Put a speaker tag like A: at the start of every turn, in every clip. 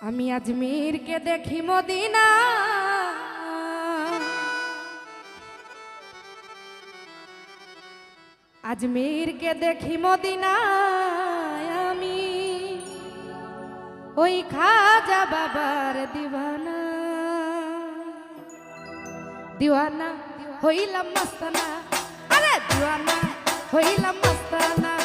A: আমি আজমিরকে দেখি মদিনা। আজমিরকে দেখি মদিনা আমি। ওই খাজা বাবার দিওয়ানা। দিওয়ানা হইলাম মস্তানা। আরে দিওয়ানা হইলাম মস্তানা।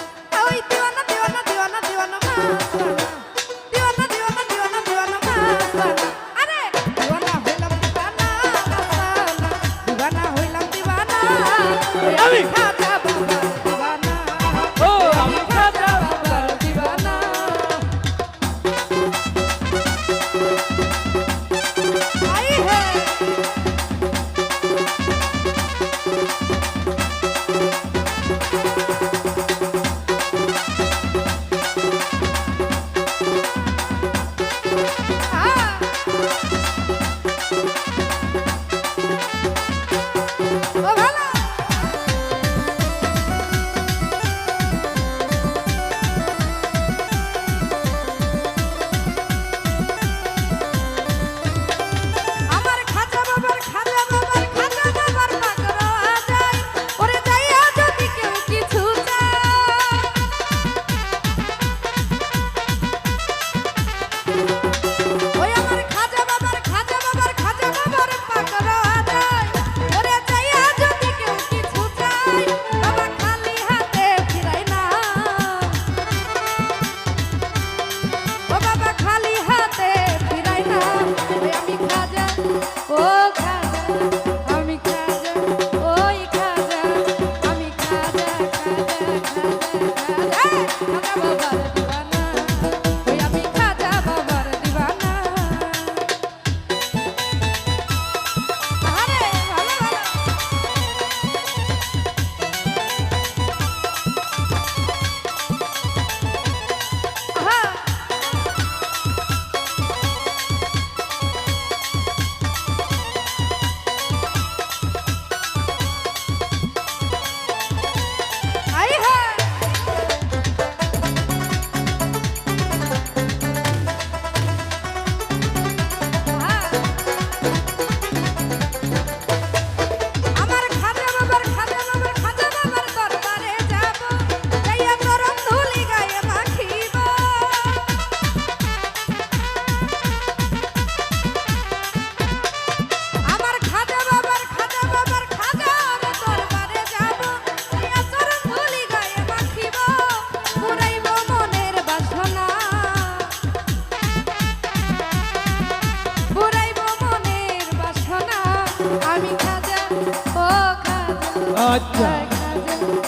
A: I Aja.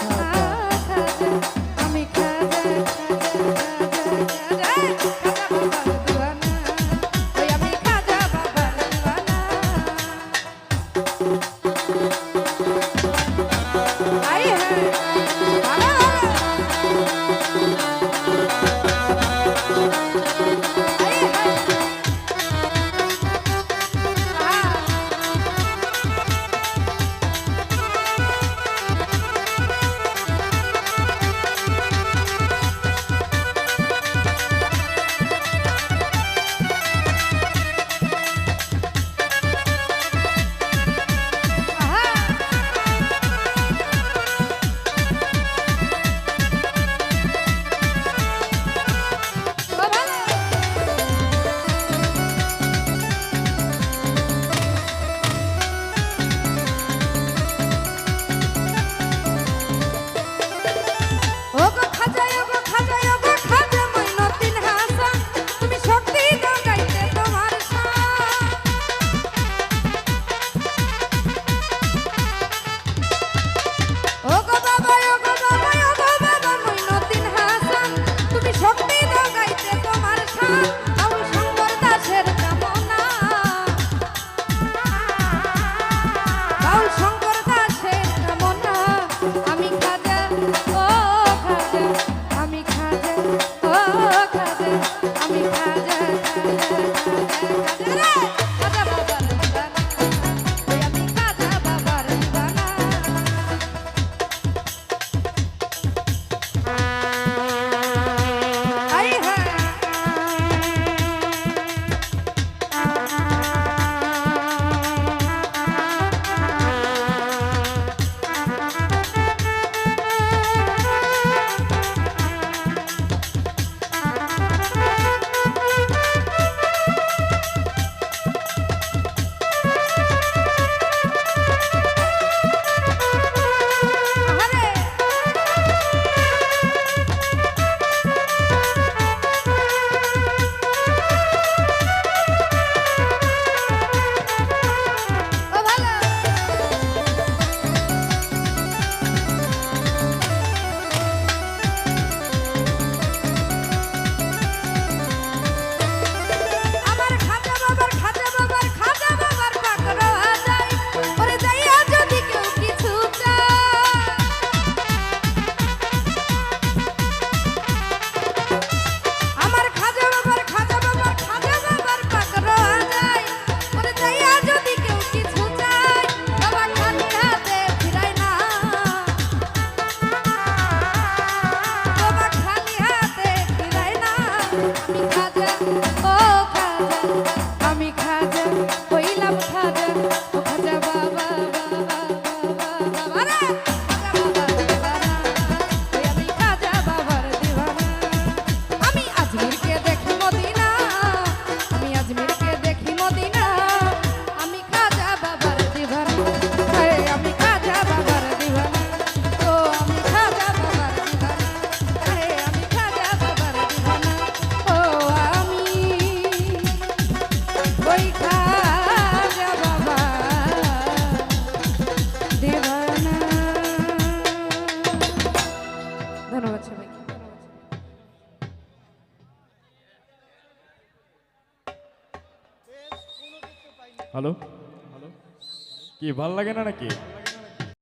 A: Aja. Obrigada. Oh,
B: hello? কি ভালো লাগে না নাকি?